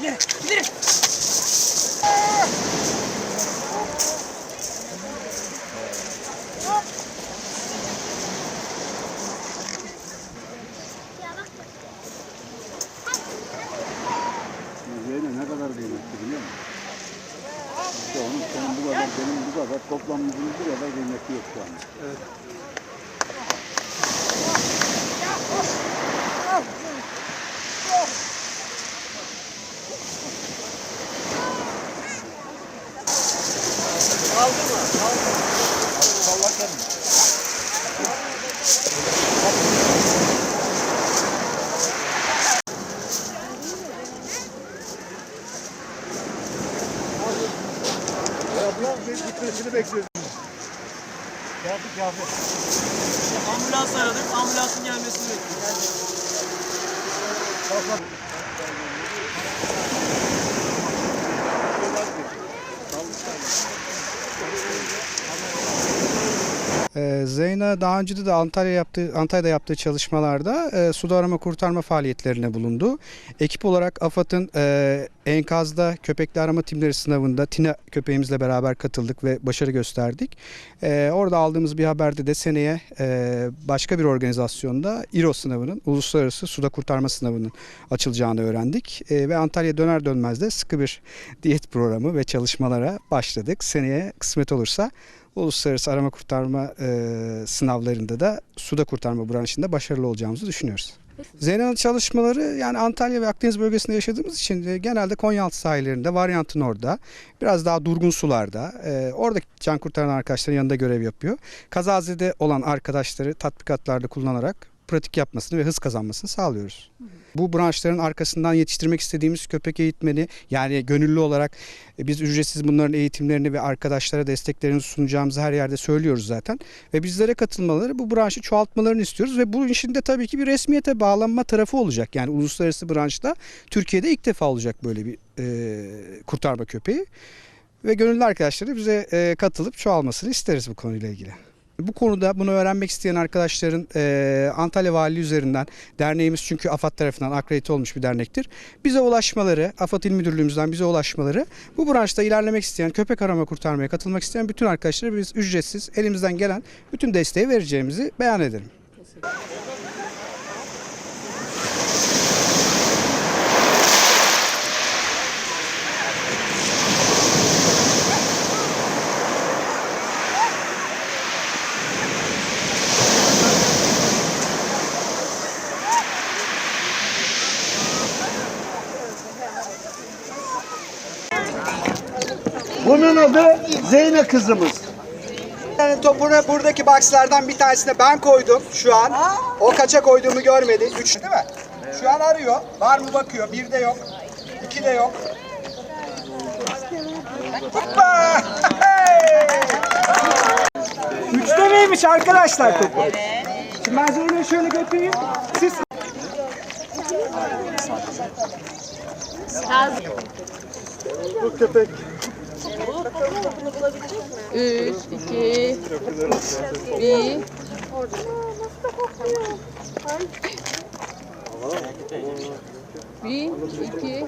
İleri, ileri. Zeynep ne kadar kıymetli biliyor musun? İşte onun senin bu kadar, benim bu kadar toplamımızın bu kadar kıymeti yok şu anda. Abla biz gitmesini bekliyoruz. Geldik geldik. Ambulans aradık. Ambulansın gelmesini bekliyoruz. Ee, Zeyna daha önce de Antalya yaptığı, Antalya'da yaptığı çalışmalarda e, suda arama kurtarma faaliyetlerine bulundu. Ekip olarak AFAD'ın e, enkazda köpekli arama timleri sınavında Tina köpeğimizle beraber katıldık ve başarı gösterdik. E, orada aldığımız bir haberde de seneye e, başka bir organizasyonda İRO sınavının, Uluslararası Suda Kurtarma Sınavı'nın açılacağını öğrendik. E, ve Antalya döner dönmez de sıkı bir diyet programı ve çalışmalara başladık. Seneye kısmet olursa uluslararası arama kurtarma e, sınavlarında da suda kurtarma branşında başarılı olacağımızı düşünüyoruz. Zeynep'in çalışmaları yani Antalya ve Akdeniz bölgesinde yaşadığımız için genelde Konyaaltı sahillerinde, varyantın orada, biraz daha durgun sularda, e, orada can kurtaran arkadaşların yanında görev yapıyor. Kazazede olan arkadaşları tatbikatlarda kullanarak pratik yapmasını ve hız kazanmasını sağlıyoruz. Bu branşların arkasından yetiştirmek istediğimiz köpek eğitmeni yani gönüllü olarak e, biz ücretsiz bunların eğitimlerini ve arkadaşlara desteklerini sunacağımızı her yerde söylüyoruz zaten. Ve bizlere katılmaları bu branşı çoğaltmalarını istiyoruz ve bu işin de tabii ki bir resmiyete bağlanma tarafı olacak. Yani uluslararası branşta Türkiye'de ilk defa olacak böyle bir e, kurtarma köpeği. Ve gönüllü arkadaşları bize e, katılıp çoğalmasını isteriz bu konuyla ilgili. Bu konuda bunu öğrenmek isteyen arkadaşların e, Antalya Valiliği üzerinden derneğimiz çünkü AFAD tarafından akredite olmuş bir dernektir. Bize ulaşmaları, AFAD İl Müdürlüğümüzden bize ulaşmaları bu branşta ilerlemek isteyen, köpek arama kurtarmaya katılmak isteyen bütün arkadaşlara biz ücretsiz elimizden gelen bütün desteği vereceğimizi beyan ederim. Bunun adı Zeyne kızımız. Yani topunu buradaki boxlardan bir tanesine ben koydum şu an. O kaça koyduğumu görmedi. Üç değil mi? Şu an arıyor. Var mı bakıyor. Bir de yok. İki de yok. Hoppa! Üçte miymiş arkadaşlar topu? Şimdi ben Zeynep'i şöyle götüreyim. Siz Bu köpek Üç, iki, bir. Bir, iki,